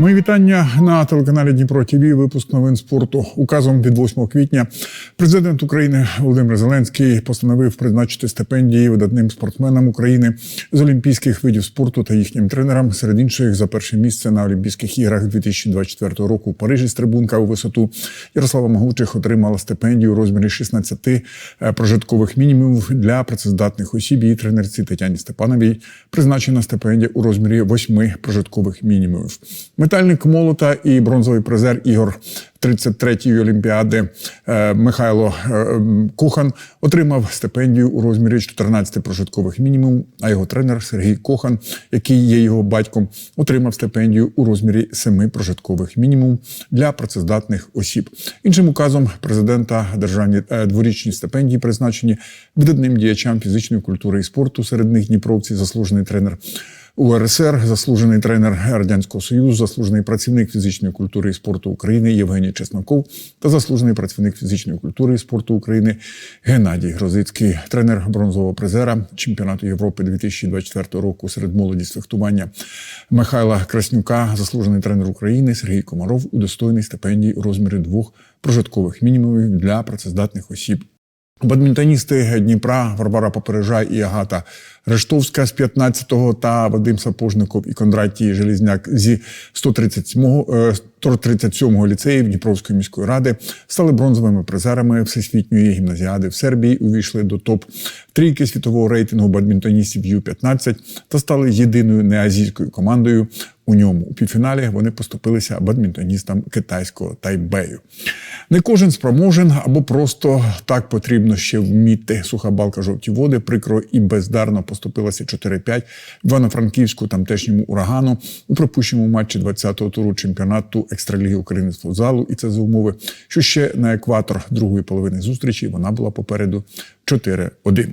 Мої вітання на телеканалі Дніпро ТВ. Випуск новин спорту. Указом від 8 квітня президент України Володимир Зеленський постановив призначити стипендії видатним спортсменам України з олімпійських видів спорту та їхнім тренерам. Серед інших за перше місце на Олімпійських іграх 2024 року у Парижі стрибунка у висоту Ярослава Могучих отримала стипендію у розмірі 16 е, прожиткових мінімумів для працездатних осіб. Її тренерці Тетяні Степановій призначена стипендія у розмірі 8 прожиткових мінімумів. Метальник молота і бронзовий призер ігор 33-ї олімпіади е, Михайло е, Кохан отримав стипендію у розмірі 14 прожиткових мінімумів. А його тренер Сергій Кохан, який є його батьком, отримав стипендію у розмірі 7 прожиткових мінімумів для працездатних осіб. Іншим указом президента державні е, дворічні стипендії призначені видатним діячам фізичної культури і спорту. Серед них Дніпровці, заслужений тренер. УРСР, заслужений тренер Радянського Союзу, заслужений працівник фізичної культури і спорту України Євгеній Чесноков та заслужений працівник фізичної культури і спорту України Геннадій Грозицький, тренер бронзового призера чемпіонату Європи 2024 року серед молоді з фехтування Михайла Краснюка, заслужений тренер України Сергій Комаров, удостоєний стипендії у розмірі двох прожиткових мінімумів для працездатних осіб. Бадмінтоністи Дніпра Варвара Попережай і Агата Рештовська з 15-го та Вадим Сапожников і Кондратій Желізняк зі 137-го, е, 137-го ліцеїв Дніпровської міської ради стали бронзовими призерами всесвітньої гімназіади в Сербії. Увійшли до топ трійки світового рейтингу бадмінтоністів Ю-15 та стали єдиною неазійською командою у ньому. У півфіналі вони поступилися бадмінтоністам китайського Тайбею. Не кожен спроможен або просто так потрібно ще вміти. Суха балка жовті води прикро і бездарно поступилася 4-5 в Івано-Франківську тамтешньому урагану у пропущеному матчі 20-го туру чемпіонату екстраліги України з футзалу. І це за умови, що ще на екватор другої половини зустрічі вона була попереду 4-1.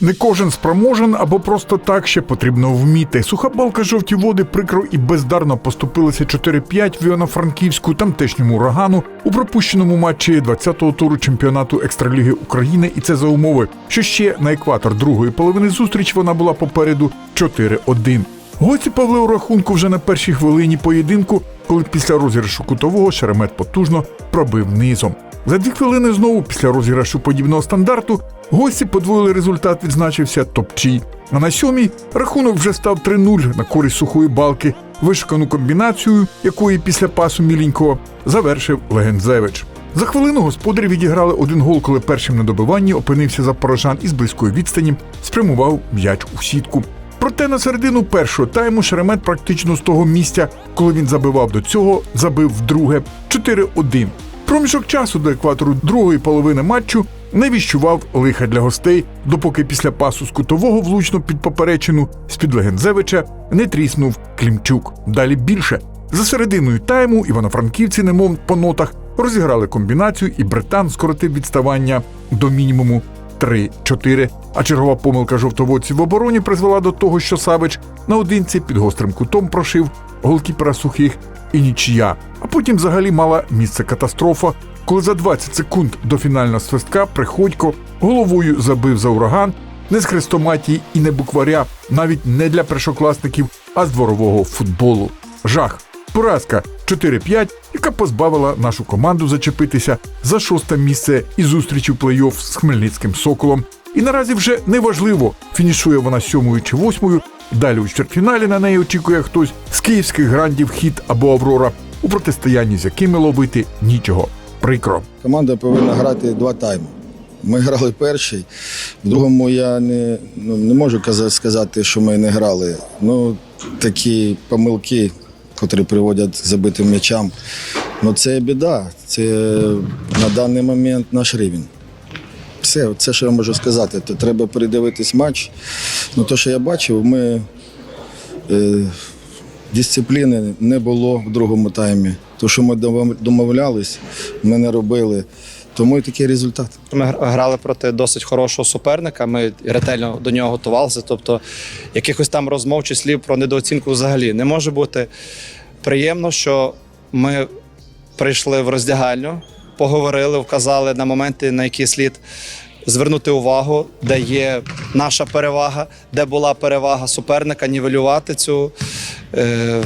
Не кожен спроможен або просто так ще потрібно вміти. Суха балка жовті води прикро і бездарно поступилися 4-5 в Івано-Франківську тамтешньому урагану у пропущеному матчі 20-го туру чемпіонату екстраліги України. І це за умови, що ще на екватор другої половини зустрічі вона була попереду 4-1. Гості Павли у рахунку вже на першій хвилині поєдинку, коли після розіграшу кутового Шеремет потужно пробив низом. За дві хвилини знову після розіграшу подібного стандарту гості подвоїли результат, відзначився топчій. А на сьомій рахунок вже став 3-0 на користь сухої балки. Вишукану комбінацію, якої після пасу міленького завершив Легензевич. За хвилину господарі відіграли один гол, коли першим на добиванні опинився запорожан із близької відстані, спрямував м'яч у сітку. Проте на середину першого тайму Шеремет практично з того місця, коли він забивав до цього, забив вдруге 4-1. Проміжок часу до екватору другої половини матчу не відчував лиха для гостей, допоки після пасу з кутового влучно під поперечину з-під Легензевича не тріснув Клімчук. Далі більше. За серединою тайму івано-франківці, немов по нотах, розіграли комбінацію, і британ скоротив відставання до мінімуму 3-4. А чергова помилка жовтоводців в обороні призвела до того, що Савич наодинці під гострим кутом прошив голкіпера сухих і нічия. А потім взагалі мала місце катастрофа, коли за 20 секунд до фінального свистка Приходько головою забив за ураган не з хрестоматії і не букваря, навіть не для першокласників, а з дворового футболу. Жах. Поразка 4-5, яка позбавила нашу команду зачепитися за шосте місце і зустрічі в плей-офф з Хмельницьким Соколом. І наразі вже неважливо, фінішує вона сьомою чи восьмою. Далі у чвертьфіналі на неї очікує хтось з київських грандів хіт або Аврора, у протистоянні з якими ловити нічого. Прикро. Команда повинна грати два тайми. Ми грали перший. В другому я не, ну, не можу сказати, що ми не грали. Ну, такі помилки, котрі приводять забитим м'ячам. Ну, це біда. Це на даний момент наш рівень. Все, це що я можу сказати. То треба передивитись матч. Ну, то, що я бачив, ми е, дисципліни не було в другому таймі. То, що ми домовлялись, ми не робили. Тому і такий результат. Ми грали проти досить хорошого суперника. Ми ретельно до нього готувалися. Тобто, якихось там розмов чи слів про недооцінку взагалі не може бути. Приємно, що ми прийшли в роздягальню, поговорили, вказали на моменти, на які слід звернути увагу, де є наша перевага, де була перевага суперника, нівелювати цю. Е,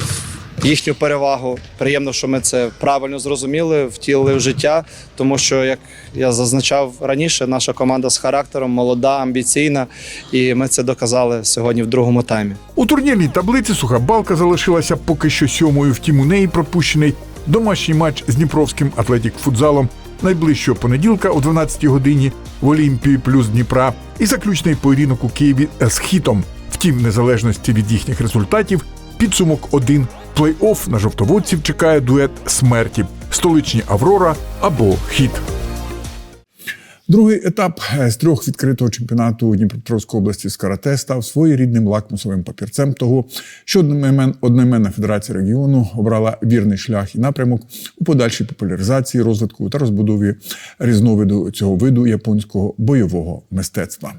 їхню перевагу. Приємно, що ми це правильно зрозуміли, втілили в життя, тому що, як я зазначав раніше, наша команда з характером молода, амбіційна, і ми це доказали сьогодні в другому таймі. У турнірній таблиці суха балка залишилася поки що сьомою. Втім, у неї пропущений домашній матч з Дніпровським атлетік футзалом найближчого понеділка о 12 годині в Олімпії плюс Дніпра і заключний поєдинок у Києві з хітом. Втім, незалежності від їхніх результатів, підсумок один. Плей-офф на жовтоводців чекає дует смерті столичні Аврора або Хіт. Другий етап е, з трьох відкритого чемпіонату Дніпропетровської області з карате став своєрідним лакмусовим папірцем того, що одноімен- одноіменна федерація регіону обрала вірний шлях і напрямок у подальшій популяризації, розвитку та розбудові різновиду цього виду японського бойового мистецтва.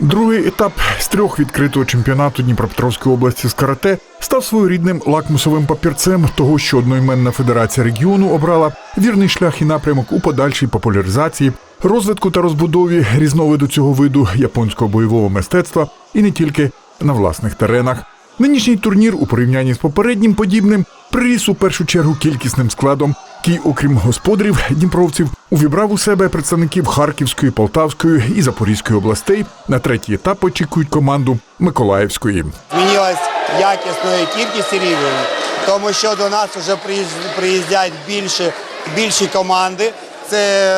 Другий етап з трьох відкритого чемпіонату Дніпропетровської області з карате став своєрідним лакмусовим папірцем того, що одноіменна федерація регіону обрала вірний шлях і напрямок у подальшій популяризації, розвитку та розбудові різновиду цього виду японського бойового мистецтва і не тільки на власних теренах. Нинішній турнір у порівнянні з попереднім подібним приріс у першу чергу кількісним складом, який, окрім господарів дніпровців, увібрав у себе представників Харківської, Полтавської і Запорізької областей. На третій етап очікують команду Миколаївської. змінилась якісною кількість рівень, тому що до нас вже приїзд- приїздять більше, більші команди. Це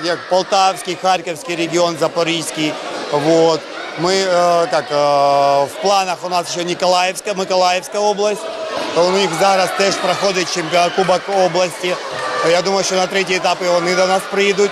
е, як Полтавський, Харківський регіон, Запорізький. Вот. Ми е, так, е, в планах у нас ще Ніколаївська, Миколаївська область. У них зараз теж проходить чемпіонат Кубок області. Я думаю, що на третій етап вони до нас приїдуть.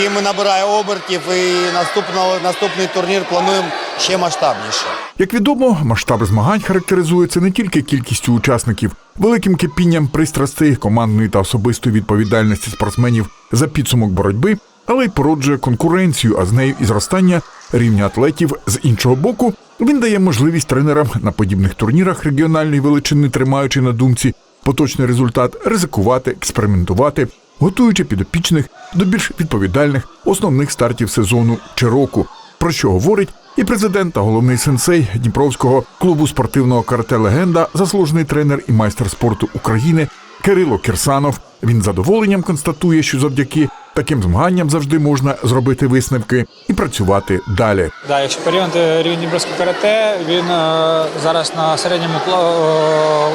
І ми набираємо обертів. І наступного, наступний турнір плануємо ще масштабніше. Як відомо, масштаб змагань характеризується не тільки кількістю учасників, великим кипінням пристрастей, командної та особистої відповідальності спортсменів за підсумок боротьби, але й породжує конкуренцію, а з нею і зростання рівня атлетів. З іншого боку, він дає можливість тренерам на подібних турнірах регіональної величини, тримаючи на думці поточний результат, ризикувати, експериментувати, готуючи підопічних до більш відповідальних основних стартів сезону чи року про що говорить і президент та головний сенсей Дніпровського клубу спортивного карате легенда, заслужений тренер і майстер спорту України Кирило Кірсанов. Він задоволенням констатує, що завдяки таким змаганням завжди можна зробити висновки і працювати далі. Да, якщо порівняти рівень Дніпровського карате, він е, зараз на середньому пла-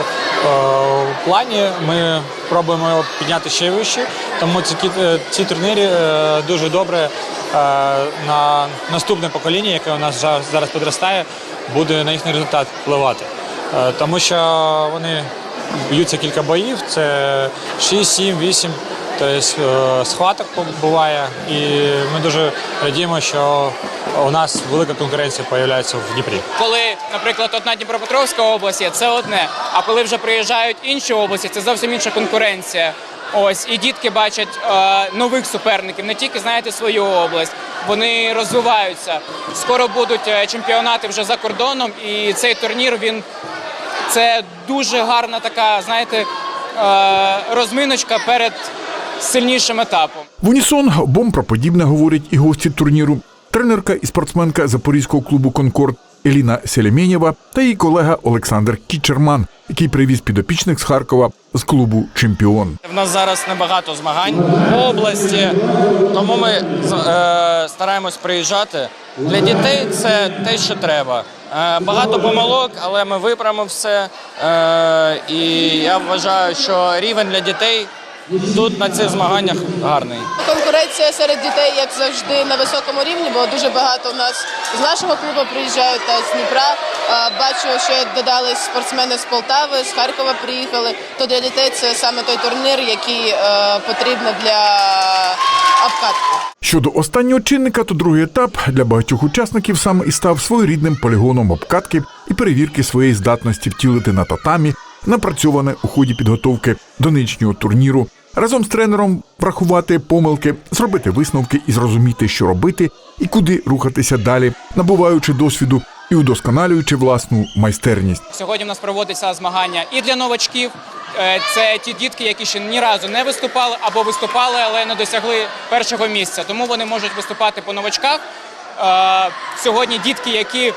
е, е, плані. Ми пробуємо його підняти ще вище, тому ці, кі- е, ці турніри е, дуже добре на наступне покоління, яке у нас зараз підростає, буде на їхній результат впливати. Е, тому що вони б'ються кілька боїв, це 6, 7, 8 Тобто е, схваток буває, і ми дуже радіємо, що у нас велика конкуренція з'являється в Дніпрі. коли, наприклад, одна Дніпропетровська область це одне. А коли вже приїжджають інші області, це зовсім інша конкуренція. Ось і дітки бачать е, нових суперників, не тільки знаєте свою область. Вони розвиваються. Скоро будуть е, чемпіонати вже за кордоном, і цей турнір він це дуже гарна така, знаєте, е, розминочка перед сильнішим етапом. В унісон обом про подібне говорять і гості турніру. Тренерка і спортсменка запорізького клубу Конкорд Еліна Селемєнєва та її колега Олександр Кічерман, який привіз підопічних з Харкова з клубу Чемпіон. В нас зараз небагато змагань в області, тому ми е, стараємось приїжджати. Для дітей це те, що треба. Е, багато помилок, але ми виправимо все. Е, і я вважаю, що рівень для дітей тут на цих змаганнях гарний. Конкуренція серед дітей, як завжди, на високому рівні, бо дуже багато у нас з нашого клубу приїжджають та з Дніпра. Бачу, що додались спортсмени з Полтави, з Харкова приїхали. То для дітей це саме той турнір, який е, потрібно для обкатки. Щодо останнього чинника, то другий етап для багатьох учасників саме і став своєрідним полігоном обкатки і перевірки своєї здатності втілити на татамі, напрацьоване у ході підготовки до нинішнього турніру. Разом з тренером врахувати помилки, зробити висновки і зрозуміти, що робити і куди рухатися далі, набуваючи досвіду і удосконалюючи власну майстерність. Сьогодні в нас проводиться змагання і для новачків. Е, Це ті дітки, які ще ні разу не виступали або виступали, але не досягли першого місця. Тому вони можуть виступати по новачках. Е, Сьогодні дітки, які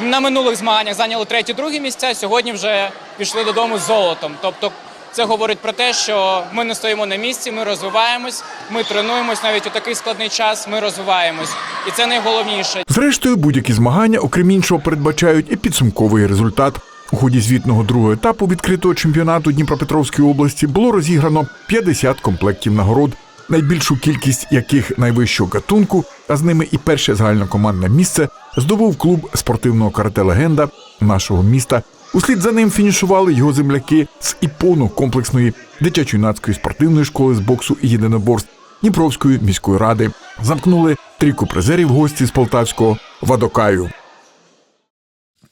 на минулих змаганнях зайняли треті, другі місця. Сьогодні вже пішли додому з золотом. Тобто, це говорить про те, що ми не стоїмо на місці, ми розвиваємось, ми тренуємось навіть у такий складний час. Ми розвиваємось, і це найголовніше. Зрештою, будь-які змагання, окрім іншого, передбачають і підсумковий результат. У ході звітного другого етапу відкритого чемпіонату Дніпропетровської області було розіграно 50 комплектів нагород, найбільшу кількість яких найвищого гатунку, а з ними і перше загальнокомандне місце здобув клуб спортивного карате легенда нашого міста. Услід за ним фінішували його земляки з іпону комплексної дитячо-юнацької спортивної школи з боксу і єдиноборств Дніпровської міської ради. Замкнули трійку призерів гості з Полтавського Вадокаю.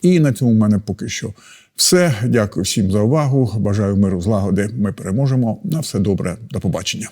І на цьому в мене поки що все. Дякую всім за увагу. Бажаю миру, злагоди. Ми переможемо. На все добре. До побачення.